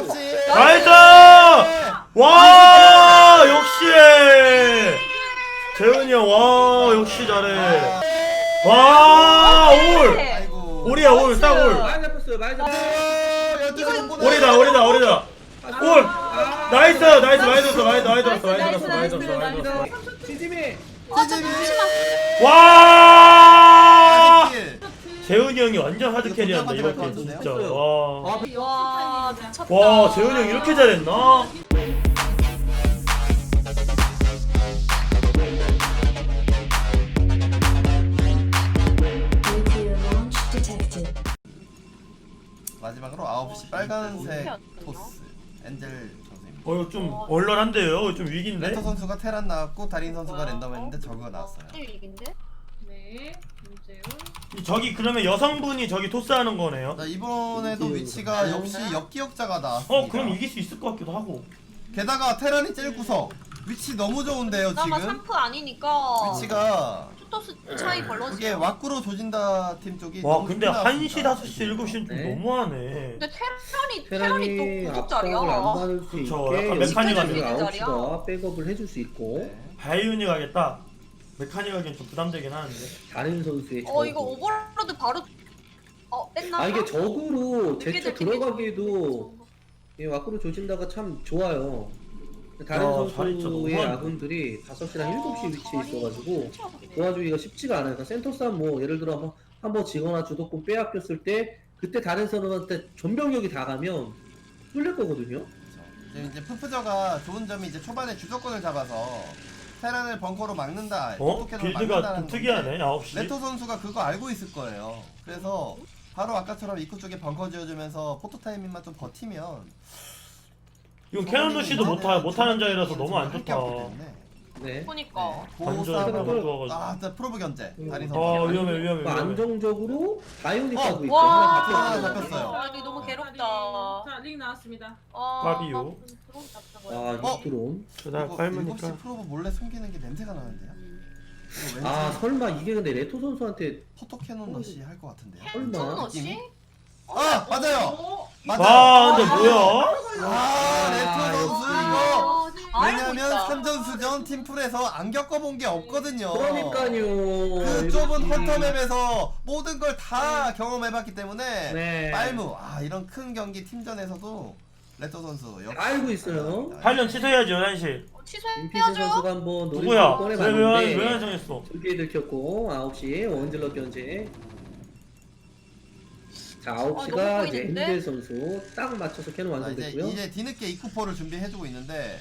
9시. 나이스! 와 역시 재훈이 형와 역시 잘해 와올 아이고. 올이야 올싹올 많이 잡혔어요 많이 잡혔어요. 올이다 올이다 올이다 올 아, 나이스 나이스 많이 들었어 많이 많이 들었어 많이 들었어 많이 들었어 많이. 들었어 지짐이 어, 저 조심하. 와 킬. 재훈이 형이 완전 하드 캐리한다 이거 이렇게 좀 진짜 깜짝이야. 와. 아, 와, 미쳤다. 와 재훈이 형 이렇게 잘했나? Nuclear launch detected. 마지막으로 9시 빨간색 토스. 엔젤 선수입니다. 어 이거 좀 얼얼한데요? 이거 좀 위기인데? 레터 선수가 테란 나왔고 다린 선수가 랜덤했는데 저그가 나왔어요. 일인데? 네, 김재훈. 저기 그러면 여성분이 저기 토스하는 거네요? 자, 이번에도 위치가 역시 역기역자가 나왔습니다. 어 그럼 이길 수 있을 것 같기도 하고 게다가 테란이 제일 구석. 위치 너무 좋은데요 그나마 지금. 3프 아니니까. 위치가 투토스 차이 벌러지. 그게 와꾸로 조진다 팀 쪽이 와 너무 근데 좋게 1시, 나왔습니다. 5시, 7시는 좀 네. 너무하네 근데 테란이 테란이 테란이 또 구속짜리야. 받을 수 있게 저 약간 메카닉 여기까지 아니야? 아웃시가 백업을 해줄 수 있고 네. 바이오니 가겠다 메카닉 하기엔 좀 부담되긴 하는데 다른 선수의 어 이거 저그. 오버로드 바로 어 뺐나? 아 이게 적으로 들키네. 들어가기에도 이 와꾸로 조진다가 참 좋아요 다른 야, 자리 진짜 선수의. 아군들이 5시랑 어, 7시 위치에 있어가지고. 도와주기가 쉽지가 않아요 그러니까 센터 싸움 뭐 예를 들어 한번 한번 지거나 주도권 빼앗겼을 때 그때 다른 선수한테 전병력이 다 가면 뚫릴 거거든요 그렇죠. 이제 푸프저가 좋은 점이 이제 초반에 주도권을 잡아서 테란을 벙커로 막는다. 어? 포켓몬을 빌드가 막는다는 좀 특이하네 9시 레토 선수가 그거 알고 있을 거예요. 그래서 바로 아까처럼 입구 쪽에 벙커 지어주면서 포토 타이밍만 좀 버티면 이건 캐논도 씨도 못 하, 못 하는 자리라서 너무 안 좋다 네 보니까. 완전 고사 너무 좋아가지고. 아, 진짜 프로브 견제. 음. 다리 아 선수. 위험해 위험해 뭐 위험해 안정적으로 바이오닉 어, 하고 있고 와. 하나 하나 잡혔어요 잡혔어요. 아니 너무 괴롭다. 자, 링 나왔습니다. 아, 까비요. 드론 아 거야. 어? 육드론 그다 이거 빨무니까 7시 프로브 몰래 숨기는 게 냄새가 나는데요? 이거 왠지 아 설마 이게 근데 레토 선수한테 포토 캐논 러시 할 것 같은데요? 설마? 아 맞아요. 오, 맞아요. 와 근데 뭐야 아 레토 선수 이거 아, 왜냐면 있다. 산전수전 팀플에서 안 겪어본 게 없거든요. 그러니까요 그 좁은 이렇게. 헐터맵에서 모든 걸 다 경험해봤기 때문에 네 빨무 아 이런 큰 경기 팀전에서도 레토 선수 역시 알고 있어요. 8년 취소해야지 11시 어, 임피스 취소해야죠. 선수가 한번 누구야? 왜, 왜, 왜, 꺼내봤는데 왜 안정했어? 두개 들켰고 9시 원질러 견제 자 9시가 너무 이제 보이는데? 엔젤 선수 딱 맞춰서 캐논 아, 이제, 완성됐고요 이제 뒤늦게 이쿠포를 준비해주고 있는데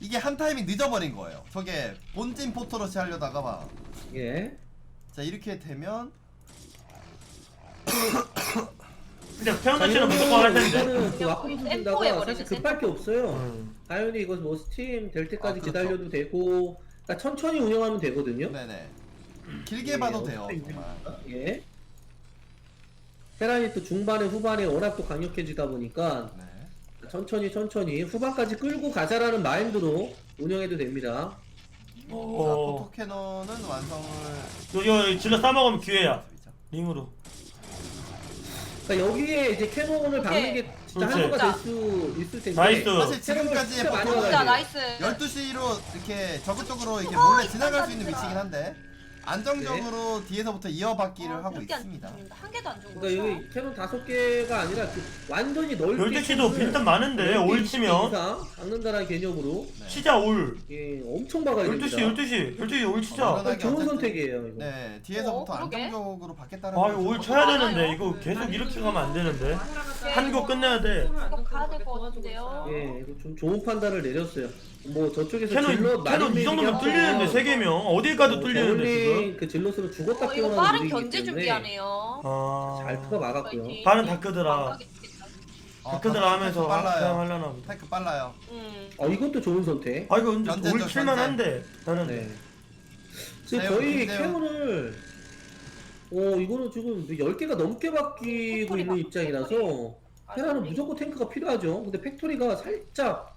이게 한 타이밍 늦어버린 거예요 저게 본진 포토러시 하려다가 막 예. 자 이렇게 되면 근데 태연도 씨는 무조건 할 텐데 이거는 그 엠포 준다가 해버리네, 사실 급할 게 없어요 음. 당연히 이거 뭐 스팀 될 때까지 아, 그렇죠. 기다려도 되고 그러니까 천천히 운영하면 되거든요 네네 길게 예, 봐도 돼요 어떻게 정말 예. 테란이 또 중반에 후반에 워낙 또 강력해지다 보니까 네. 천천히 천천히 후반까지 끌고 가자라는 마인드로 운영해도 됩니다. 자 어. 포토 캐논은 완성을 이거 이거 질러 싸먹으면 기회야 그렇죠. 링으로 그러니까 여기에 이제 캐논을 박는. 게 진짜 그렇지. 한도가 될 수 있을 텐데. 나이스. 사실 지금까지의 진짜 많이. 나이스. 12시로 이렇게 적극 쪽으로 이렇게 어, 몰래 지나갈 수 있는. 위치긴 한데 안정적으로 뒤에서부터 이어받기를 하고 그렇게 안 있습니다. 한 개도 안 죽은 그러니까 거죠. 여기 캐논 다섯 개가 아니라 그 완전히 넓게 12시도 빈틈 많은데 올 치면 이상 박는다라는 개념으로 네. 치자 올 예, 엄청 박아야 12시 됩니다. 12시 12시 올 치자 어, 그러니까 좋은 선택이에요 이거. 네, 뒤에서부터 어, 그러게. 안정적으로 받겠다는 아 이거 올 쳐야 되는데 이거 계속 이렇게 가면 안 되는데 한거 끝내야 돼 이거 가야 될 것 같은데요. 예, 이거 좀 좋은 판단을 내렸어요. 뭐 저쪽에서 캐논 질럿 캐논 이 많이 정도면 내리게 뚫리는데 하고 세 개면 어딜 가도 뚫리는데 지금 저울링 그 질럿으로 죽었다 어, 이거 깨어나는 빠른 분위기이기 견제 때문에 준비하네요. 아잘 풀어 막았고요. 파이팅. 빠른 다크드라 어, 다크드라 하면서 빨라요. 그냥 하려나 보다 테크 빨라요. 음. 어 이것도 좋은 선택. 아 이거 근데 견제죠, 올 칠만한데 나는 네. 지금 거의. 캐논을 어 이거는 지금 10개가 넘게 바뀌고 있는 바- 입장이라서. 테라는 아, 무조건 탱크가 필요하죠. 근데 팩토리가 살짝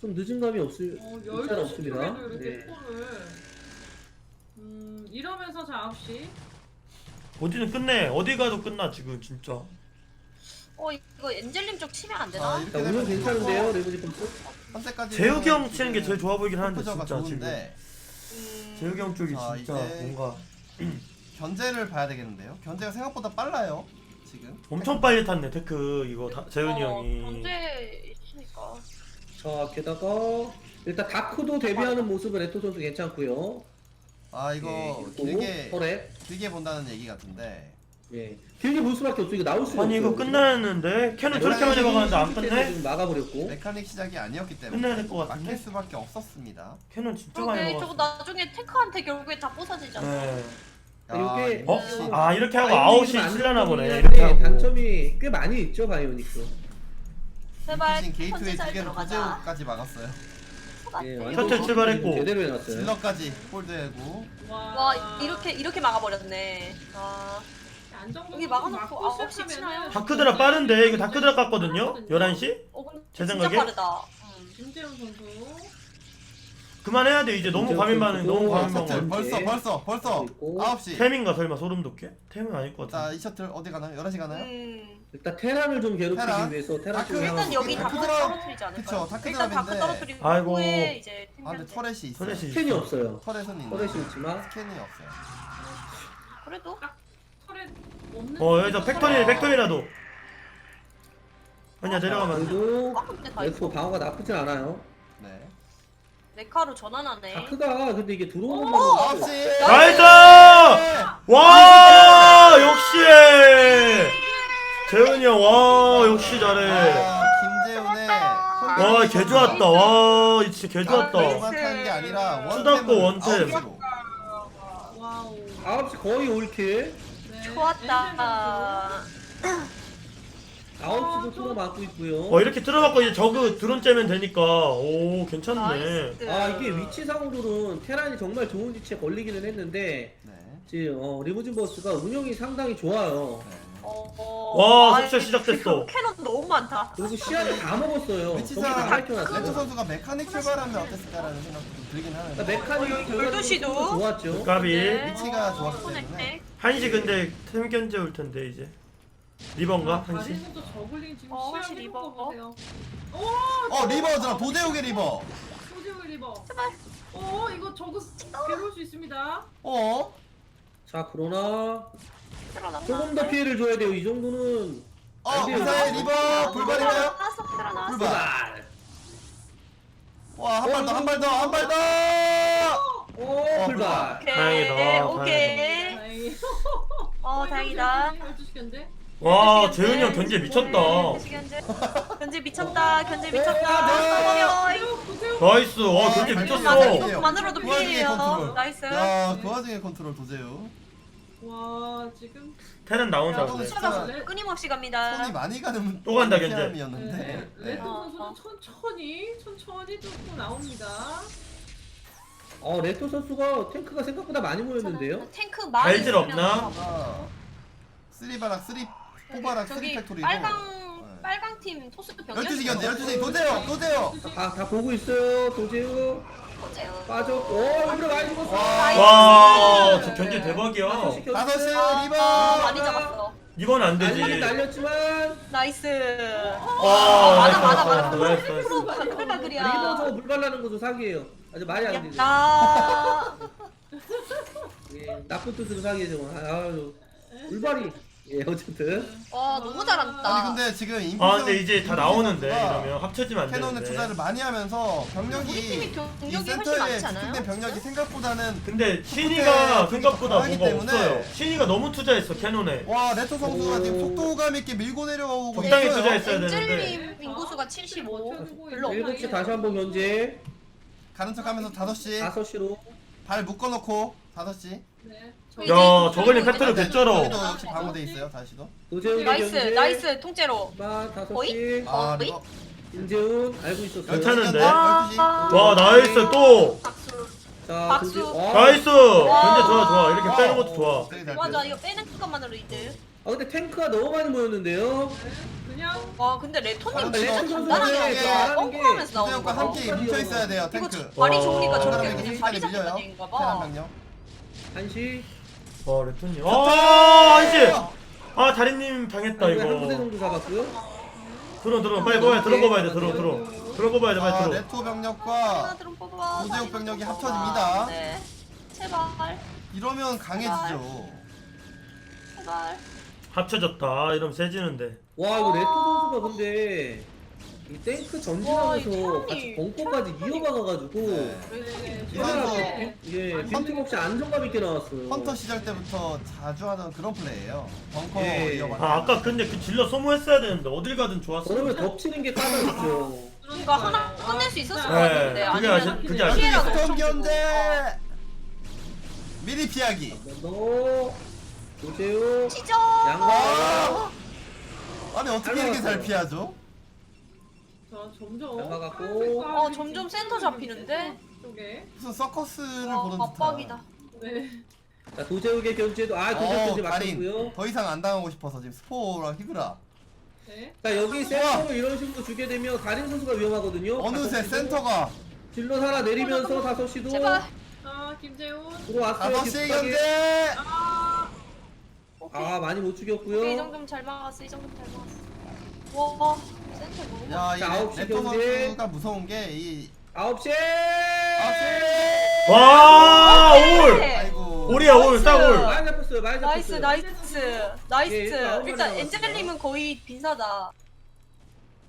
좀 늦은 감이 없을 어, 잘 12시 없습니다. 쪽에도 이렇게 네. 콜을. 음, 이러면서 자 9시. 어디는 끝내 어디 가도 끝나 지금 진짜 어 이거 엔젤님 쪽 치면 안자 되나? 이렇게 자 운영 되면 괜찮은데요 레고지 펌프? 현재까지 재욱이 형 치는 게 제일 좋아 보이긴 하는데 가 진짜 지금 좋은데 음, 재욱이 형 쪽이 자, 진짜 이제- 뭔가 견제를 봐야 되겠는데요. 견제가 생각보다 빨라요. 지금. 엄청 빨리 탔네 테크 이거 다, 재훈이 어, 형이 언제 있으니까. 자 게다가 일단 다크도 데뷔하는 모습은 레토 선수 괜찮고요. 아 이거 예, 길게 터렛. 길게 본다는 얘기 같은데. 예. 길게 볼 수밖에 없어. 이거 나올 수가 아니 이거 없어요. 끝나는데 캐논 저렇게 많이 박았는데 안 끝내? 지금 막아버렸고. 메카닉 시작이 아니었기 때문에 끝내야 될것 막힐 같은데? 수밖에 없었습니다. 캐논 진짜 많이 그러게 저거 박았어 나중에 탱크한테 결국에 다 부서지잖아. 네. 아, 요게- 어? 역시 아 이렇게 하고 바이오닉은 9시 안 칠려나 보네 이렇게 하고 단점이 꽤 많이 있죠 바이오닉스. 제발 인피진 게이트웨이 두잘 개로 들어가자. 도제우까지 막았어요. 예, 완전 셔틀 출발했고. 제대로 해놨어요. 질러까지 홀드하고 와 이렇게 이렇게 막아버렸네. 아 여기 막아놓고 막고 아홉 시 시작하면은 치나요? 다크드라 빠른데 이거 다크드라 깠거든요? 11시? 어, 근데 제 진짜 생각에? 빠르다. 음. 김재훈 선수 그만해야 돼 이제 너무 과민 반응 너무 또 과민 셔틀. 반응 벌써 예. 벌써 벌써 있고. 9시. 템인가 설마 소름 돋게? 템은 아닐 것 자, 같아 이 셔틀 어디 가나요? 11시 가나요? 음. 일단 테란을 좀 괴롭히기 테란. 위해서 테란 다크. 쪽에 일단 여기 다크 다크 드랍. 떨어뜨리지 않을까? 그쵸, 다크 일단 다크 드랍인데. 떨어뜨리고 아이고. 후에 이제 아, 근데. 터렛이 있어요. 터렛이 스캔이 없어요. 터렛은 있네. 터렛이 있지만 스캔이 없어요. 그래도 털에 없는 어 여기서 팩토리 팩토리라도 아니야 내려가면 다 레토 있어. 방어가 나쁘진 않아요. 네. 메카로 전환하네. 다크가 근데 이게 들어오는 오! 것만 9시. 나이스! 와 역시 재훈이 형 와 역시 잘해 아, 김재훈의 와 개 좋았다 와 진짜 개 좋았다 게 아니라 수답고 원템을 원템. 9시로. 와우 9시 거의 올킬. 네. 좋았다. 9시도 뚫어 맞고 있고요. 어 이렇게 들어갖고 이제 저그 드론 째면 되니까 오 괜찮네 나이스. 아 이게 위치상으로는 테란이 정말 좋은 위치에 걸리기는 했는데 네. 지금 어, 리무진 버스가 운영이 상당히 좋아요. 네. 어, 어. 와, 아이, 속셔 시작됐어. 캐논 너무 많다. 그리고 시야를 다 먹었어요. 위치상 레트 밝혀놨어요. 선수가 메카닉 출발하면 어땠을까라는 생각도 좀 들긴 그러니까 하는데 메카닉 결과도 12시도? 좋았죠. 까비 네. 위치가 좋았기 어, 때문에. 코넥텍. 한시 근데 템 견제 올 텐데 이제 리버인가 한시 다리선도 저글링 지금 어, 시야 해놓은 리버? 거 보세요 어 리버잖아 도제욱의 리버 소지오 리버 제발. 어 이거 저거 괴로울 수 있습니다 어? 자 그러나 조금 더 피해를 줘야 돼요. 이 정도는 어 안 돼요. 무사히 리버 불발인가요? 불발 발. 와한 발 더 한 발 더 한 발 더 오 어, 불발. 오케이. 다행이다, 오케이. 어, 다행이다. 12시간데 와 재훈이 형 견제 미쳤다 견제, 견제. 견제 미쳤다. 견제 미쳤다. 어이. 나이스 와 견제 아, 미쳤어. 이것만으로도 그 와중에 피해요. 컨트롤. 나이스. 야 그 와중에 컨트롤 도제욱 와 지금 테란 나온다 야, 근데 진짜 차가 끊임없이 갑니다. 손이 많이 가는 또 간다, 견제. 네. 네. 레드 어, 선수는 어. 천천히 천천히 뚫고 나옵니다 어 레토 선수가 탱크가 생각보다 많이 모였는데요. 탱크 많이 발질 없나? 아, 쓰리바락 쓰리 포바락 쓰리 저기 팩토리로 빨강 네. 빨강 팀 토스 병력 12시 견제 12시 도제욱 도제욱 다, 다 보고 있어요. 도재우? 빠졌고 오 여기로 많이 죽었어. 와, 저 견제 대박이야. 5시 아, 리버 많이 잡았어. 이건 안 되지. 날리긴 날렸지만 나이스. 와, 많아, 많아, 많아. 나이스, 나이스. 프로 리버 바글바글이야. 저거 물 발라는 것도 사기예요. 아주 말이 안 되죠. 야, 예, 나쁜 뜻으로 사기예요. 저거. 아유 물발이. 예 어쨌든 와 너무 잘한다. 아니 근데 지금 임피선 아 근데 이제 다 나오는데 이러면 합쳐지면 안 캐논에 되는데 투자를 많이 하면서 병력이 우리 팀이 이 병력이 훨씬 센터에 많지 않아요? 집중된 병력이 생각보다는 근데 신이가 그때 생각보다 하기 뭐가 때문에 없어요 신이가 너무 투자했어 캐논에 와 레토 선수가 오. 지금 속도감 있게 밀고 내려오고 적당히 있어요. 투자했어요. 있어야 되는데. 엔젤님 인구수가 75. 버텨주고 별로 없네. 7시 다시 한번 견제 가는 척하면서 5시 5시로 발 묶어놓고 5시 네. 이제 야 이제 패트를 여기도 역시 방어돼 있어요 다시도 도재훈 나이스 견제 나이스 통째로. 만 어이? 5시 아 어이? 리버 김재훈 알고 있었어요 괜찮은데? 아, 12시 와 나이스 또 박수. 자 박수. 도재- 와. 나이스 견제 좋아 좋아 이렇게 와. 빼는 것도 좋아 되게 잘 맞아. 이거 빼는 것만으로 이제. 아 근데 탱크가 너무 많이 모였는데요 그냥 와 근데 레토님 아, 진짜 레토 단단하게 선수에게 그냥 뻥뻥하면서 나오는 거. 함께 뭉쳐 있어야 돼요 이거 탱크 발이 와. 좋으니까 저렇게 그러면 그냥 잡는 밀려요 얘기인가 테란 봐. 병력 한시 와 레톤님 아 한시 아 다리님 당했다 한 부대 이거 정도 잡았고요. 들어 들어 빨리 뽑아야 들어 뽑아야 돼 들어 들어 들어 뽑아야 돼 아, 빨리 들어 레토 하나 병력과 뽑아. 빨리 병력이 합쳐집니다. 네. 제발. 이러면 강해지죠. 제발. 합쳐졌다 이러면 세지는데 와 이거 레토 선수가 근데 이 탱크 와, 전진하면서 태양이- 벙커까지 이어박아가지고 네. 네. 이래서 예 빈틈없이 안정감 있게 나왔어요. 헌터 시절 때부터 자주 하던 그런 플레이예요. 벙커 예. 이어받. 아 아까 근데 그 질러 소모했어야 되는데 어딜 가든 좋았어 그러면 덮치는 게 까다롭죠. 이거 하나 끝낼 수 있었을 것 네, 같은데. 그게 아니면 아시- 그게 아시- 피해라도 엄청. 견제. 미리 피하기. 너 보세요. 양과 와. 아니 어떻게 잘 이렇게 잘. 피하죠? 자 점점. 파란색과 어, 점점 센터 잡히는데? 쪽에 무슨 서커스를 와, 보는 맞박이다. 네. 자 도제욱의 견제도 아 도제 어, 견제 가린. 맞췄고요. 더 이상 안 당하고 싶어서 지금 스포랑 히그라. 네. 자 여기 센터로 이런 식으로 주게 되면 다린 선수가 위험하거든요. 어느새 다섯 시도 센터가 질러 하나 내리면서 다섯 시도 제발. 자 김재훈. 들어왔어요. 다섯 시 깊숙하게. 견제. 아 오케이. 아 많이 못 오케이, 이 죽였고요. 정도면 잘 막았어. 이 정도면 잘 막았어. 와. 야, 이 자, 아홉 시 레토 견제. 선수가 무서운 게이 아홉 시. 아시. 와 올! 아이고. 올이야 올 싹 올! 많이 나이스. 나이스, 나이스. 예, 일단. 엔젤님은 거의 빈사다.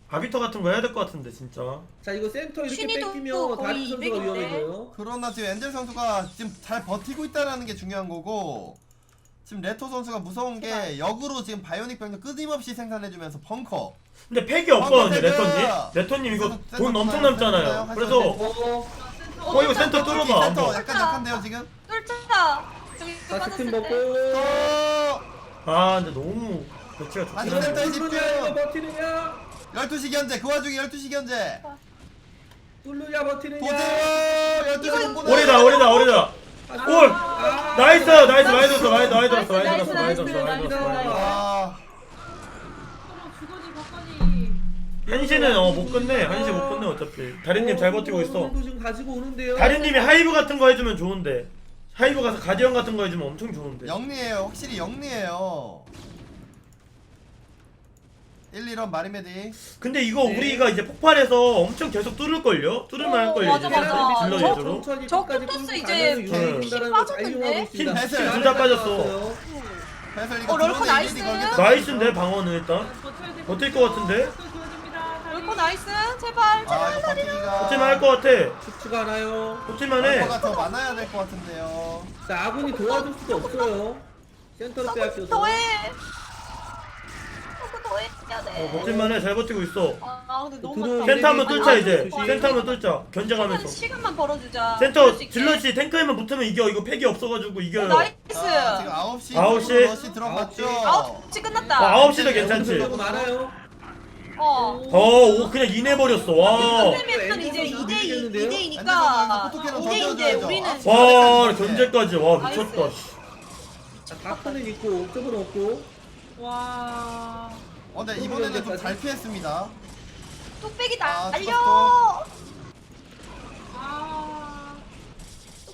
아비터 같은 거 해야 될 것 같은데 진짜 자 이거 센터 이렇게 신이도 뺏기면 거의 다린 선수가 200 인데. 위험해져요. 그러나 지금 엔젤 선수가 지금 잘 버티고 있다는 게 중요한 거고 지금 레토 선수가 무서운 게 역으로 지금 바이오닉 병력 끊임없이 생산해주면서 벙커 근데 팩이 없거든요 아, 레토님 센터. 레토님 이거 센터 돈 엄청 센터 남잖아요 센터 그래서 어, 어 이거 센터 뚫어봐 센터 한번 약간 약한데요 지금 뚫자. 저기 자 빠졌을 스킨 때. 먹고. 어아 근데 너무 배치가 좋긴 센터 한데 이제 뚫느냐 이거 버티느냐? 12시 견제 그 와중에 12시 견제 뚫느냐 버티느냐? 보세요 12시 못 보내 오리다 오리다 오리다 아, 올! 아, 나이스 나이스 많이 들었어 많이 들었어 많이 들었어 많이 들었어 많이 들었어 많이 들었어 아 서로 주거니 받거니. 한시는 어 못 끝내. 한시 못 끝내 어차피. 다리님 잘 버티고 있어. 오늘도 지금 가지고 오는데요. 다리님이 하이브 같은 거 해주면 좋은데. 하이브 가서 가디언 같은 거 해주면 엄청 좋은데. 영리해요. 확실히 영리해요. 1, 2런 마리메디. 근데 이거 네. 우리가 이제 폭발해서 엄청 계속 뚫을 걸요? 뚫을만 할 걸요 어, 이제? 맞아, 맞아. 질러 저- 천천히 저 끝났어, 이제. 유지한다는 거잘 빠졌는데? 있습니다. 힘다 빠졌어. 이거 어, 드론에 나이스. 나이스인데 방어는 일단? 버틸 것 같은데? 럴커 나이스. 제발. 아 이거 버티기가 버틸만 할 것 같아 쉽지가 않아요. 버틸만 해 럴커가 더 많아야 될 것 같은데요 자 아군이 도와줄 수가 없어요. 센터로 빼앗겨서. 더해. 더해. 해야 돼. 어, 버틸만 해 잘 버티고 있어 아, 근데 너무 많다. 센터 한번 뚫자 이제. 센터 한번 뚫자 견제가면서 시간만 벌어주자. 센터 그럴 수 있게. 질럿이 탱크에만 붙으면 이겨 이거 팩이 없어가지고 어, 이겨요 나이스. 자 지금 9시 아홉 시. 러시 들어갔죠 아홉 시 끝났다. 아, 아홉 시도 너무 괜찮지 많아요. 어. 어 오 그냥 이내버렸어 와 끝내면 이제 2대2 이기겠는데요? 2대이니까 안돼서 포토캐논 2대인데 던져줘야죠. 우리는 아, 와 견제까지 와 미쳤다 나이스. 씨. 자 다크는 있고 옥점은 없고. 와. 어 근데 이번에는 좀 잘 피했습니다 뚝배기 아, 날려. 아.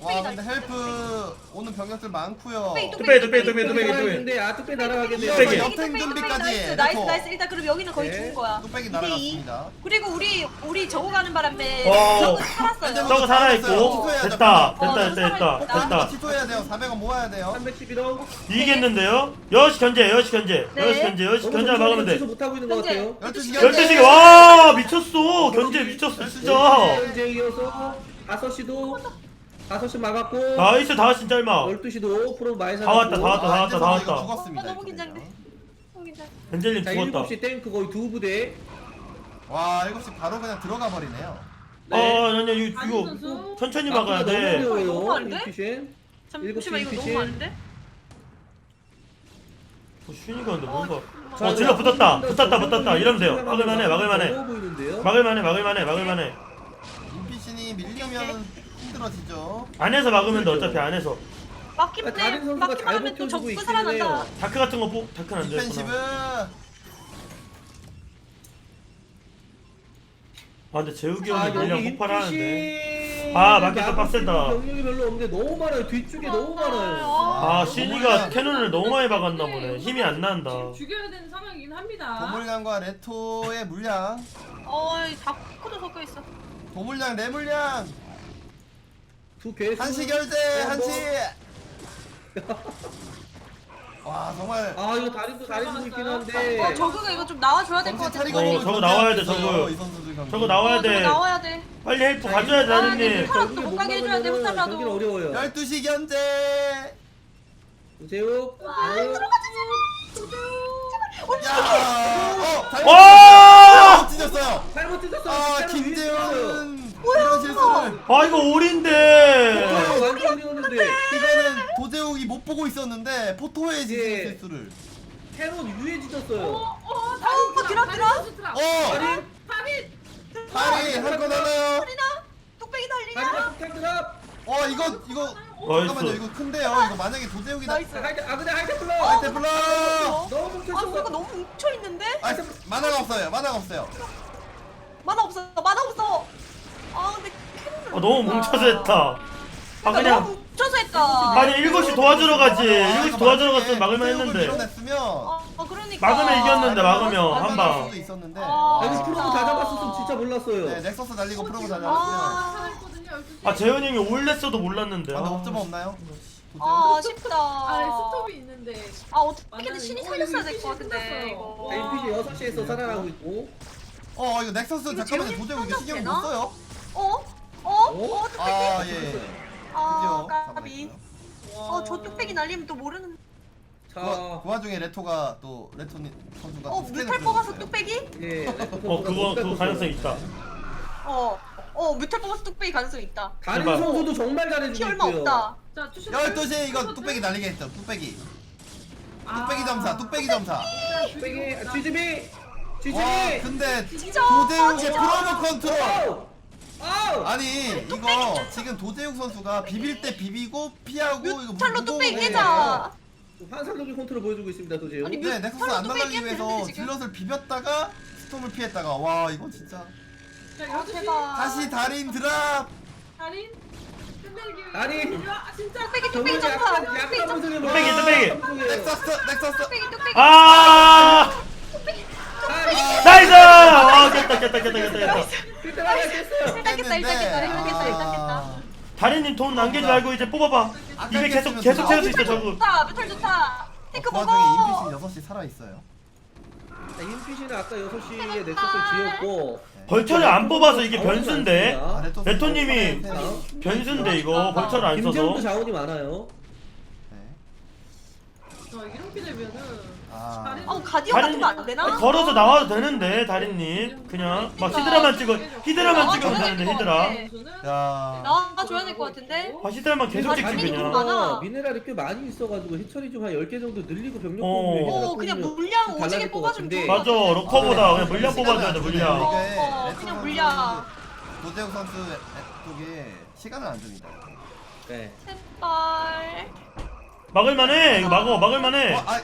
와 뚝배기 근데. 헬프 오는 병력들 많고요 뚝배기, 뚝배기 뚝배기 뚝배기 뚝배기 뚝배기 있는데 아 뚝배기. 뚝배기. 역행 준비까지 나이스 나이스 해놓고. 나이스 일단 그럼 여기는 거의 네. 죽은 거야. 뚝배기 2대2. 날아갔습니다 그리고 우리 우리 저거 가는 바람에 와. 저거 살았어요. 저거 살아있고 됐다 됐다 됐다 됐다 어, 됐다 다 치토해야 돼요 400원 모아야 돼요 311원. 이기겠는데요? 여시 견제 여시 견제 네. 여시 견제 여시 견제 막으면 돼 못 하고 있는 것 견제. 같아요. 12시 12시계 와 미쳤어 견제 미쳤어 진짜 현재 이어서 5시도 5시 막았고 나이스 다 진짜 얼마. 12시도 프로 많이 다 왔다, 다 왔다, 다 아, 왔다, 다 왔다. 죽었습니다 어, 너무 이거 긴장돼. 그냥. 엔젤님 자 죽었다. 7시 탱크 거의 두 부대. 와 7시 바로 그냥 들어가 버리네요. 아 아니야 이거 안희 이거 선수. 천천히 아, 막아야 너무 돼 어려워요, 너무 많은데? 인피션. 잠시만 이거 너무 많은데? 어, 슈니가 근데 뭔가. 자, 어 질러 붙었다. 붙었다 붙었다. 이러면 돼요. 막을만해 막을만해. 보이는데요? 막을만해 막을만해 막을만해. 인피신이 밀리면 힘들어지죠 안에서 막으면 돼 어차피 안에서 막힌 아, 다른 네 선수가 막힌 잘 하면 또 버텨주고 있기는 살아난다. 해요. 다크 같은 거 뽑 다크는 안 디펜시브 아 근데 재욱이 아 형이 인피션 폭발하는데 아, 마켓도 빡세다. 병력이 별로 없는데 너무 많아요. 뒤쪽에 너무 많아요. 아 신이가 캐논을 너무 많이 박았나 보네 힘이 안 난다 지금 죽여야 되는 상황이긴 합니다. 도물량과 레토의 물량 어이 다크도 섞여 있어. 도물량 내 물량 두 개수. 한시 결제 네, 한시 뭐. 와 정말 아 이거 다리도 다리도 있긴 한데. 어 저그가 이거 좀 나와줘야 될 것 정신 같아. 차리고 어, 보면 저거 나와야 돼, 있어요, 저거. 이 선수들 경기. 저거 나와야 어, 저거 돼 나와야 돼. 빨리 헬프 가져야 돼 아, 네. 하느님 사람도 못 가게 해줘야 돼, 호텔라도. 저기는 어려워요. 12시 견제 우재욱. 아, 야! 어! 잘못 와! 찢었어요 잘못 뜯었어. 아 김재훈은 이런 실수를 아 이거 올인데 뜯었어요. 완전 어려웠는데. 이거는 도재욱이 못 보고 있었는데 포토에 지은 예. 실수를 위에 어, 찢었어요. 어, 다리 드랍, 드랍. 드랍. 어! 다리. 다리. 다리 한건 하나요 달리나? 뚝배기 달리나? 다리가 폭탄 드랍. 어 이거 이거 나이스 잠깐만요 이거 큰데요 이거 만약에 도재욱이 나 나이스. 하이테 아 근데 하이테 플러. 아이테 블러 너무 아 뭉쳤어. 뭔가 너무 뭉쳐 있는데? 아 만화가 없어요 만화가 없어요 만화 없어. 만화 없어. 아 근데 캐논을 아 너무 뭉쳐서 했다 아 그러니까 그냥 너무 뭉쳐서 했다. 아니 일곱시 도와주러 가지 아, 일곱시 이거 도와주러 갔으면 막을만 했는데 밀어냈으면 어, 어 그러니까. 막으면 이겼는데 막으면 할 한방 수도 있었는데 아, 아니 아, 프로브 다 잡았었으면 진짜 몰랐어요. 네 넥서스 날리고 프로브 다 아, 잡았으면 살아있거든요, 12시. 아 재현님이 올렸어도 몰랐는데 아 근데 아. 옵점 없나요? 아? 아쉽다. 아, 스톱이 있는데. 아 어떻게든. 신이 살렸어야 될 것 같은데. 자, NPC 6시에서 살아나고 있고. 어 이거 넥서스 잠깐만요 도재욱 이거 선정 신경? 못 써요? 어? 어? 어? 어? 뚝배기? 아예 아 드디어 까비. 잡아냈고요. 어저 뚝배기 날리면 또 모르는. 자, 그, 그 와중에 레토가 또 레토니 선수가 어 뮤탈 뽑아서. 뚝배기? 예. 어 그거 그 가능성 있다 어. 어 뮤탈 뽑아서 뚝배기 가능성 있다. 다른 제발. 선수도 정말 피 잘해주고 얼마 있고요. 없다. 자, 투시. 12시에 이거 뚝배기 날리게 했죠 뚝배기 아. 뚝배기 점사 뚝배기 점사 뚝배기, 아, 쥐집이, 쥐집이. 와 근데 진짜. 도재욱의 진짜. 프로모 컨트롤 아우, 아우. 아니 이거 지금 도재욱 선수가 비빌 때 비비고 피하고 이거 뮤탈로 무거운 뚝배기 거 깨자. 환상적인 컨트롤 보여주고 있습니다. 아니, 네 넥서스 안 뚝배기 깨면 위해서 되는데, 지금? 딜럿을 비볐다가 스톰을 피했다가 와 이거 진짜 자, 아 12시. 대박. 다시 달인 드랍 달인. 흔들기. 달인. 아, 진짜. 뚝배기 뚝배기. 약간 뚝배기 뚝배기, 뚝배기. 넥서스 넥서스 뚝배기 뚝배기. 아 나이스 아 깼다 깼다 깼다 깼다 깼다 일단 깼다 일단 깼다 일단 깼다 일단 깼다. 다리님 돈 남기지 말고 이제 뽑아봐 이게 계속 계속 채울 수 있어 저거 좋다 뮤탈 좋다. 어, 테크 그 먹어. 와중에 인피신 6시 살아있어요 자, 인피시는 아까 6시에 넥서스를 지었고. 벌처를 안 뽑아서 이게 변수인데 아, 레토님이 살아있어요. 변수인데 이거 벌처를 안 김재훈도 써서 자원이 많아요. 네. 저 이렇게 되면은. 아어 가디언 같은 거 안 되나? 걸어서 나와도 되는데 다리님 그냥 막 히드라만 찍어 히드라만 찍으면 되는데 히드라 야 나와줘야 될 것 같은데. 아 히드라만 계속 찍지 다리님이 그냥 돈 많아. 미네랄이 꽤 많이 있어가지고 해처리 좀 한 10개 정도 늘리고 병력 어. 뽑으면 어, 그냥 물량 좀 오지게 달라질 것 뽑아주면 같은데. 좋을 것 맞아 러커보다 그냥 물량 뽑아줘야 돼. 물량 이게 어, 레토 그냥 물량. 도재욱 선수 쪽에 시간을 안 줍니다 네. 제발. 막을만해 이거 막어 막을만해 어, 아,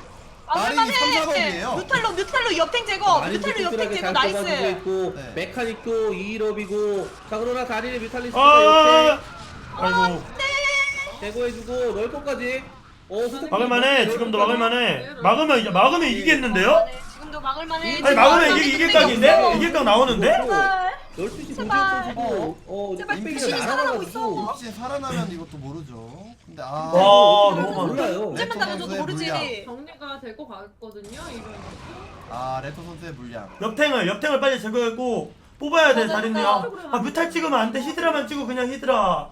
아, 마린이 할만해. 3, 4법이에요 뮤탈로 뮤탈로 옆탱 제거. 많이 뮤탈로 옆탱 튼튼하게 제거 잘 뽑아주고 나이스. 있고 네. 메카닉도 2일업이고 자 그러나 다리를 뮤탈리스트가 아 옆에 아이고 제거해주고 넣을 것까지 어, 후속 막을만해 지금도 막을만해 막으면 이제 막으면 이기겠는데요? 네, 지금도 막을만해. 아니 막으면 이게 이길 각인데? 이길 각 나오는데? 제발. 12시 제발. 공격 어, 제발 귀신이 살아나고 날아가가지고 인피신 살아나면 이것도 모르죠 근데 아 와, 어떻게 너무 될지 몰라요 언제만 레토 당해줘도 선수의 모르지. 정리가 될 것 같거든요. 이번 아 레토 선수의 물량 옆탱을 옆탱을 빨리 제거했고 뽑아야 돼 맞아, 맞아. 아, 아 뮤탈 찍으면 안 돼 히드라만 찍고 그냥 히드라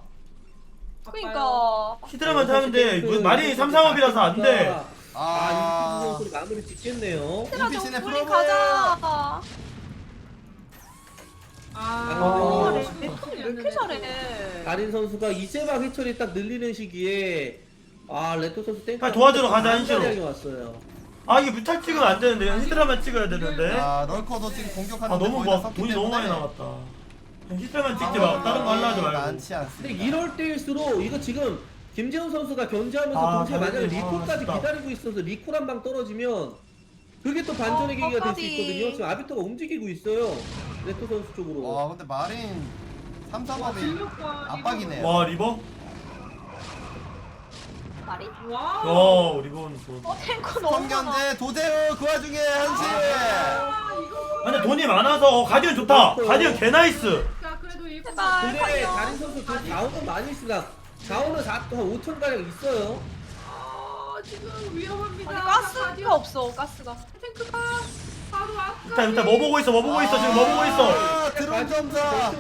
그러니까. 히드라만 하면 돼 뭐, 말이 삼상업이라서 안 돼 아, 아이 선수 마무리 짓겠네요 인피신의 좀 우리 프로브. 가자. 아, 어, 아, 왜 이렇게 잘해? 다린 선수가 이제 막 해처리 딱 늘리는 시기에 아 레토 선수 땡 빨리 도와주러 가자, 한시로. 왔어요. 아 이게 뮤탈 찍으면 안 되는데 히드라만 찍어야 되는데. 아아 럴커도 지금 공격하는데 너무 거의 다막 돈이 너무 많이 나갔다. 히드라만 찍지 마. 다른 거 하려 하지 말고. 많지 근데 않습니다. 이럴 때일수록 이거 지금 김재훈 선수가 견제하면서 아, 동시에 만약에. 아, 리콜까지 아쉽다. 기다리고 있어서 리콜 한 방 떨어지면 그게 또 반전의 어, 계기가 될수 헛다리. 있거든요 지금 아비터가 움직이고 있어요 레토 선수 쪽으로 와 근데 마린 삼삼업이 진력과 압박이네요. 와 리버? 말이? 와. 어 리버는 좋은. 어 탱커 너무 많아. 성견제 도제우 그 와중에 한시. 아, 이거. 근데 돈이 많아서 어, 가디언 좋다. 가디언 개 나이스. 야, 그래도 이 제발. 근데 가디언. 다른 선수 그 자원은 많이 쓰다. 자원은 4, 한 5천 가량 있어요. 아, 지금 위험합니다. 아니 가스가 없어 가스가. 탱크가 바로 앞. 일단 일단 뭐 보고 있어 뭐 보고 있어 지금 뭐 보고 있어. 아, 드론 점사.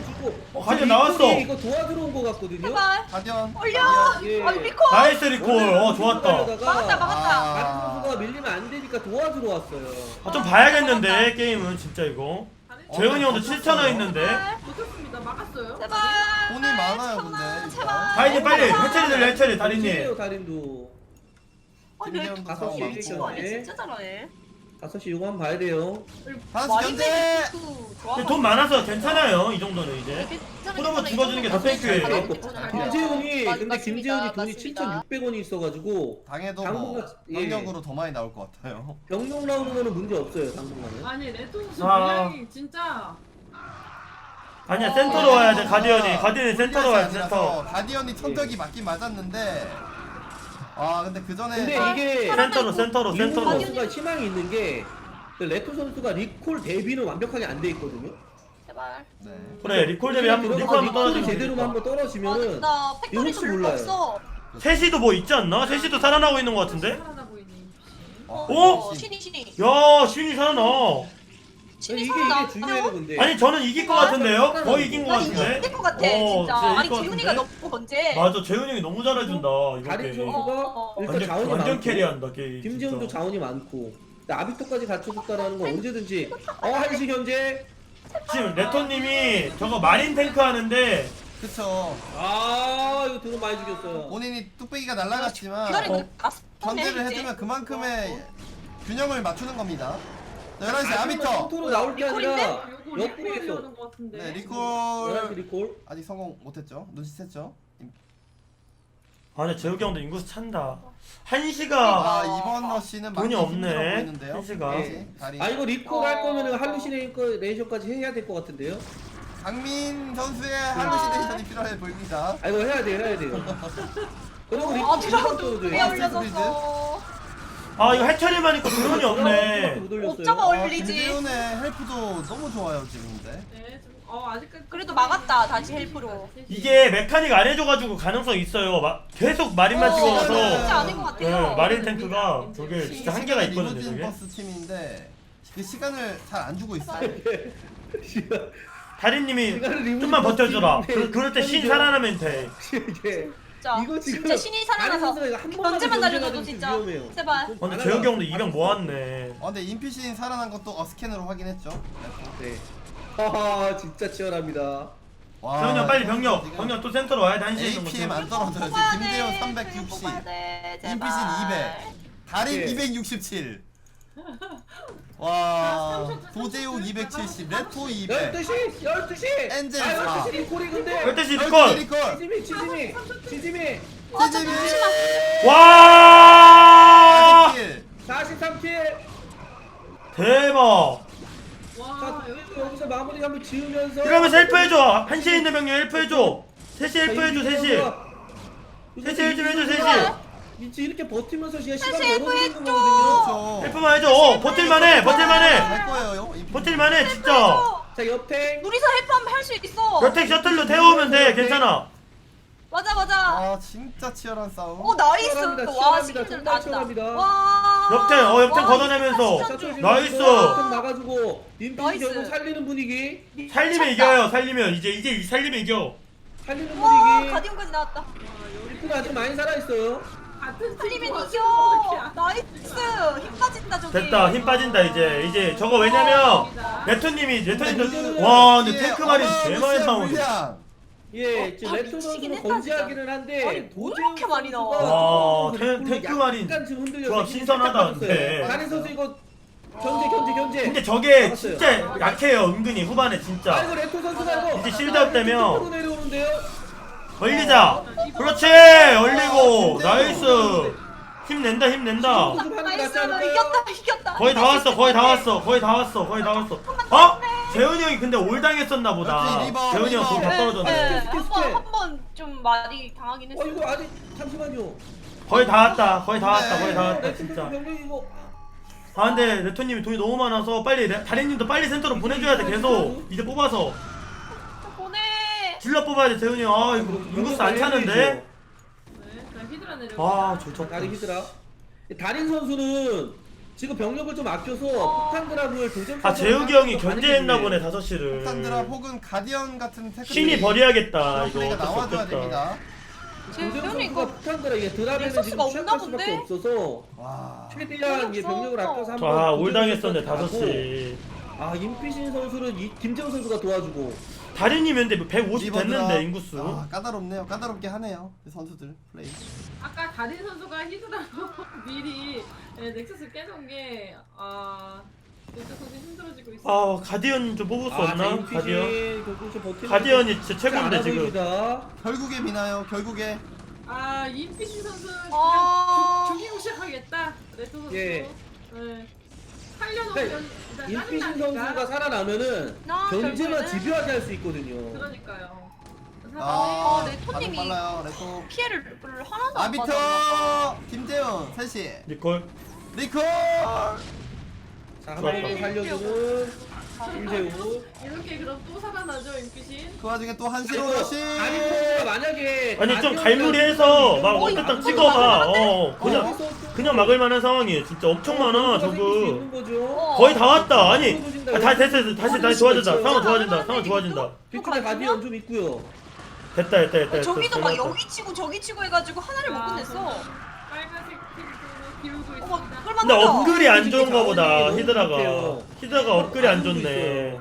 어, 가디언 나왔어. 이거 도와주러 온거 같거든요. 제발. 가디언. 올려. 예. 아 리콜. 나이스 리콜. 어 좋았다. 막았다 막았다. 다른 아. 선수가 밀리면 안 되니까 도와주러 왔어요. 아, 좀 봐야겠는데 게임은 진짜 이거. 어, 재훈이 형도 네, 7천 원 있는데. 제발. 못했습니다. 막았어요. 제발. 돈이 많아요, 근데. 제발. 다인이 빨리 해처리 들려 해처리 다린님. 다린도. 어, 김재훈도 레토 자원 많고. 진짜 잘해 진짜 잘해. 5시 이거 한번 봐야 돼요. 다시 견제. 근데 돈 많아서 괜찮아요 이 정도는 이제. 프로브 죽어주는 게더 땡큐예요. 김재훈이 맞- 근데. 김재훈이 돈이 맞습니다. 7,600원이 있어가지고 당해도 당분간- 뭐 예. 병력으로 더 많이 나올 것 같아요. 병력 나오는 거는 문제 없어요 당분간은. 아니, 레토 선수 아. 분량이 진짜 아니야 센터로 와야 돼 가디언이. 가디언이 센터로 와야 돼 센터. 가디언이 천덕이 맞긴 맞았는데. 아 근데 그 전에 근데 이게 센터로 센터로 센터로. 선수가 희망이 있는 게그 레토 선수가 리콜 대비는 완벽하게 안 돼 있거든요. 제발. 네. 그래 리콜 대비 한번 리콜 한번 떨어지면 되니까. 한번 떨어지면은 혹시 팩토리도 별로 몰라요. 없어. 셋이도 뭐 있지 않나? 셋이도 살아나고 있는 것 같은데? 살아나 보이네. 이 어, 오! 신이 신이. 야 신이 살아나. 이게 이게. 중요해요 근데. 아니 저는 이길 것 같은데요? 거의 이긴 것 같은데? 이길 것 같아 어, 진짜. 진짜 아니 이길 것 재훈이가 같은데? 너무 건재. 맞아 재훈이 형이 너무 잘해준다 이거 다린 게임. 선수가 어, 일단 완전 자원이 완전 많고 캐리한다 게임. 김재훈도 진짜. 자원이 많고 근데 아비토까지 갖춰줬다라는 건 언제든지 어 한시 현재 지금 레토님이 저거 마린 탱크 하는데 그쵸. 아 이거 드론 많이 죽였어요. 본인이 뚝배기가 기다리고 어. 가스. 견제를 해주면 그만큼의 균형을 맞추는 겁니다. 11시 아비터. 센터로 나올 게 아니라 리콜이라는 것 같은데. 네, 11시 리콜 리콜. 아직 성공 못했죠. 눈치챘죠. 아니 재욱이 형도 인구수 찬다. 한시가 아 이번 러시는 돈이 많이 힘들어 없네. 보이는데요. 한시가. 네, 다리. 아 이거 리콜 할 거면은 할루시네이션까지 해야 될 것 같은데요. 강민 선수의 할로시네이션이 필요해 보입니다. 아 이거 해야 돼 해야 돼요. 그리고 아 리콜 드라운드 도왜 아, 올려줬어? 아 이거 해처리만 있고 드론이 없네. 옥저가 아, 올리지. 김재훈의 헬프도 너무 좋아요 지금 근데. 네, 좀, 어, 아직까지. 그래도 막았다, 다시 헬프로. 이게 메카닉 안 해줘가지고 가능성 있어요. 마, 계속 마린만 어, 찍어서. 쉽지 않은 것 같아요. 네, 마린 탱크가 저게 진짜 한계가 있거든요. 리무진 저게. 버스 팀인데 그 시간을 잘 안 주고 있어요. 다린님이 시간을 리무진 좀만 버텨줘라. 버스 그, 그럴 때 신. 살아나면 돼. 이게 진짜. 이거 지금 진짜 신이 다른 살아나서 선수가 이거 한 번만 견제만 더 날려줘도 진짜. 좀 위험해요. 제발. 좀 어, 근데 재욱이 형도 2병 모았네. 어, 근데 인피신 살아난 것도 어, 스캔으로 확인했죠. 네. 하하 진짜 치열합니다. 와, 재훈이 형 빨리 병력. 지금 병력 또 센터로 와야 돼. 한시에 있는 거. APM 안 떨어져요. 지금 뽑아야 김대현 돼. 360, 뽑아야 돼, 제발. 인피신 200, 달인 예. 267. 와, 도제욱 270, 레토 200. 12시 12시. 엔젤 아 사. 12시 리콜이 근데. 12시 리 리콜. 리콜. 치즈미 치즈미 치즈미 어, 저 찌짐이. 잠시만. 와! 40킬. 43킬. 대박. 와, 자 여기 여기서 마무리 한번 지으면서. 이러면서 헬프 해줘. 한시에 있는 병력 헬프 해줘. 셋이 헬프 해줘. 셋이. 셋이 헬프 해줘. 셋이. 이제 이렇게 버티면서 그냥 시간 벌어주는 해줘. 거거든요. 헬프만 해줘. 어, 버틸만해. 버틸만해. 할 거예요. 인피신. 버틸만해 진짜. 어, 자 옆탱. 둘이서 헬프하면 할 수 있어. 여택 셔틀로 태우면 돼. 괜찮아. 맞아, 맞아. 아, 진짜 치열한 싸움. 어, 나이스. 치열합니다, 와, 치열합니다. 스킬들 정말 나왔다. 치열합니다. 와. 역행, 어, 와, 걷어내면서. 진짜 자, 진짜 나이스. 나가지고 인피니 나이스. 결국 살리는 분위기. 살리면 이겨요. 살리면 이제 이제 살리면 이겨. 살리는 와, 분위기. 가디언까지 나왔다. 리플 아직 많이 살아 있어요. 같은 틀리면 팀 이겨. 나이스. 힘 빠진다, 저기. 됐다. 힘 빠진다 이제. 이제 저거 왜냐면 레토님이 레토님도 와 근데 예, 탱크 말이 제일 많이 나오네. 예, 지금 아, 레토 미치긴 선수는 했다, 건재하기는 한데 아니, 뭐 이렇게 많이 나와? 와, 탱- 탱크 마린 약간 지금 흔들려. 조합 신선하다, 근데. 다른 선수 이거 견제 견제 견제. 근데 저게. 진짜 약해요. 은근히 후반에 아이고 진짜. 레토 선수가 이거 이제 실드업 되면 내려오는데요. 얼리자. 그렇지. 얼리고 나이스. 힘낸다 힘낸다. 나이스. 이겼다, 이겼다. 거의 다 왔어. 거의 다 왔어. 거의 다 왔어. 거의 다 왔어. 어? 재훈이 형이 근데 올 당했었나 보다. 그렇지, 리버, 재훈이 형 리버. 돈다 떨어졌네. 네, 스케, 스케, 한번 스케. 한번좀 많이 당하긴 어 했어요. 이거 아직 잠시만요. 거의 다 왔다. 거의 다 왔다. 거의 다 왔다. 레트 진짜. 병력 이거 아 근데 레토님이 돈이 너무 많아서 빨리 레- 다리님도 빨리 센터로 보내줘야 돼 계속 이제 뽑아서. 질러 뽑아야 돼 재훈이 형. 아 이거 인구수 안 차는데 네, 자 히드라 내려. 아 좋죠 다리 히드라. 달인 선수는 지금 병력을 좀 아껴서 어. 폭탄 드랍을 도전. 아 재욱이 형이 견제했나 보네 5시를 폭탄드랍 혹은 가디언 같은 테크 신이 버려야겠다 이거 플레이가 어쩔 수 나와줘야 없겠다 됩니다. 재훈이 선수가 이거 폭탄 드랍 이게 드랍에는 넥서스가 지금 없나 취약할 수밖에 본데? 없어서 와. 최대한 이게 없어. 병력을 아껴서 한번. 아 도전을 올당했었네 해서 5시 아 임피신 선수는 이 김재훈 선수가 도와주고. 다리님인데 150 리버드랍. 됐는데 인구수 아, 까다롭네요. 까다롭게 하네요. 이 선수들 플레이. 아까 다린 선수가 히드라로 미리 네, 넥서스 깨놓은 게 아. 넥서스 선수 힘들어지고 있어. 아 가디언 좀 뽑을 수 아, 없나? 가디언 결국 좀 버티는 가디언이 거 진짜 최고인데 지금 보입니다. 결국에 미나요. 결국에 아 임피신 선수 그냥 아. 죽, 죽이고 시작하겠다. 레토 선수. 예. 네. 살려놓으면 임피신 짜증나니까. 선수가 살아나면은 아, 견제만 결국에는. 집요하게 할 수 있거든요. 그러니까요. 아, 어, 레토님이- 반응 빨라요. 레토. 피해를 하나도 안 아비터 김재훈 셋이 니콜 리콜. 자, 좋았다. 한번 살려주는 김재우. 이렇게 그럼 또 살아나죠 임피신. 그 와중에 또 한시로 그리고 다시. 다리포가 만약에 아니 좀 갈무리해서 막 어, 어쨌든 찍어봐 막을만한데? 어 그냥 거기서 그냥 막을 만한 상황이에요 진짜 엄청 많아 저거. 어. 거의 다 왔다 아니 아, 다 됐어 됐어 다시 다시 좋아진다 상황 좋아진다 상황 좋아진다 뒤쪽에 가디언 좀 있고요. 됐다 됐다 됐다 됐다 저기도 막 됐다. 여기 치고 저기 치고 해가지고 하나를 못 아, 끝냈어. 어, 있습니다. 근데 업글이 안 좋은가 보다 너무 히드라가. 히드라가 업글이 안 좋네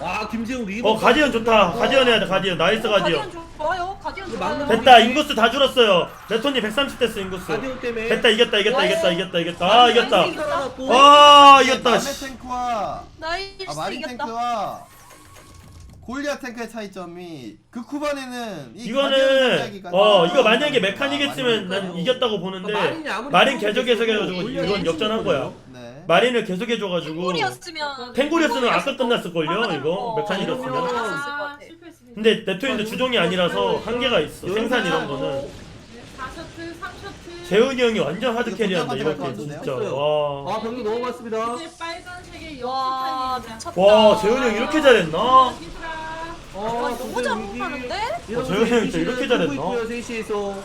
와 김재우 리버. 어 가디언 좋다 가디언 해야 돼 가디언 나이스 가디언 가디언 좋아요. 가디언 이거 좋아요. 막는 됐다 인구수 다 줄었어요 레톤이 130 됐어 인구수 가디언 때문에. 됐다 이겼다 이겼다 이겼다 이겼다 이겼다 아 이겼다. 와 이겼다 씨. 탱크와 나이스 아, 마린 이겼다. 탱크와 골리아 탱크의 차이점이 그 쿠반에는 이 이거는 어 이거 만약에 아, 메카닉했으면 난. 이겼다고 보는데 마린이 아무리 마린 계속 계속 계속 해가지고 올려야 이건 역전한 거야 네. 마린을 계속 해줘가지고 탱골이었으면 탱골이었으면 아까 끝났을걸요 어, 이거 메카닉이었으면 같아. 실패했습니다. 근데 네트윈도 주종이 아니라서 한계가 있어 생산 이런 거는 네, 4셔트, 3셔트. 재훈이 형이 완전 하드 캐리한다 이렇게 진짜? 와. 아 병력 너무 많습니다. 이제 빨간색의 와 역수탄입니다. 미쳤다. 와 재훈이 형 이렇게 잘했나? 어, 와, 너무 잘하는데? 위기. 어, 재훈이 형이 진짜 이렇게 잘했나? 있고요, 3시에서.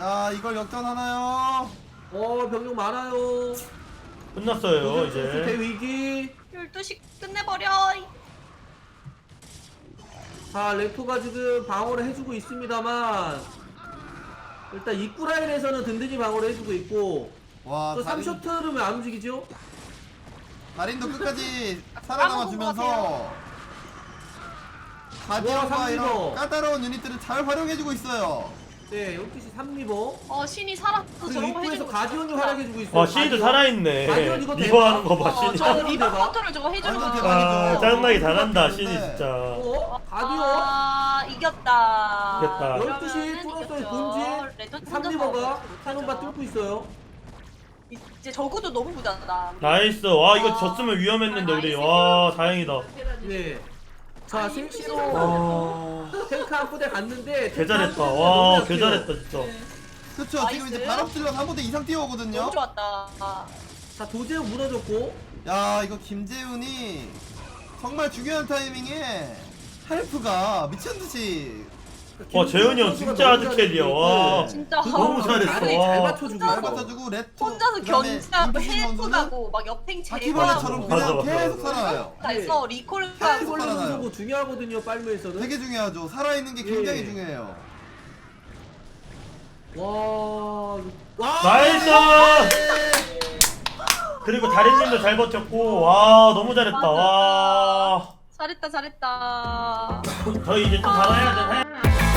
아 이걸 역전하나요? 어 병력 많아요. 끝났어요 이제 이제 대위기. 12시 끝내버려. 자 레토가 지금 방어를 해주고 있습니다만 일단 입구 라인에서는 든든히 방어를 해주고 있고 와 또 다린, 3셔트는 왜안 움직이죠? 다린도 끝까지 살아남아 주면서 가디언과 와, 이런 삼리버. 까다로운 유닛들을 잘 활용해주고 있어요. 네 12시 3리버 어 신이 살았어 그리고 저런 거 입구에서 해주고 가디언이. 활약해주고 있어요 와 신이도 가디언. 살아있네 가디언 이거 리버 하는 거봐 어, 신이 저 리버 대박. 컨트롤 저거 해주는 완전 거. 아 짜증나게 잘한다. 신이 진짜 어? 가디언? 아 이겼다. 이겼다. 12시 그러면은 뚫었어요 이겼죠. 레전 3리버가 혼자서 사는바 못하죠. 뚫고 있어요 이제 저구도 너무 부자다. 나이스 와 이거 아. 졌으면 위험했는데 우리 와 다행이다 네. 자 섹시로 와 탱크 한 부대 갔는데 개 탱크 한 잘했다 부대 와 너무 개 약해요. 잘했다 진짜 그쵸 지금 이제 나이스. 발업질러 3부대 이상 뛰어오거든요. 너무 좋았다. 아, 자 도제우 무너졌고 야 이거 김재훈이 정말 중요한 타이밍에 할프가 미친듯이 와 재현이 형 진짜 하드 캐리야 와 진짜 너무 잘했어, 잘 와. 맞춰주고 잘. 맞춰주고 레토 혼자서 그다음에 견제하고 임피신 헬프 선수는 가고 막 옆행 바퀴벌레처럼 제거하고 맞아, 그냥 맞아, 계속 맞아. 살아요. 해서 리콜 계속 살아나요. 중요하거든요 빨무에서는 되게 중요하죠. 살아있는 게 굉장히 예. 중요해요. 와, 와 나이스 그리고 다리님도 잘 버텼고 와 너무 잘했다 와 잘했다 잘했다. 저희 이제 좀 달아야 돼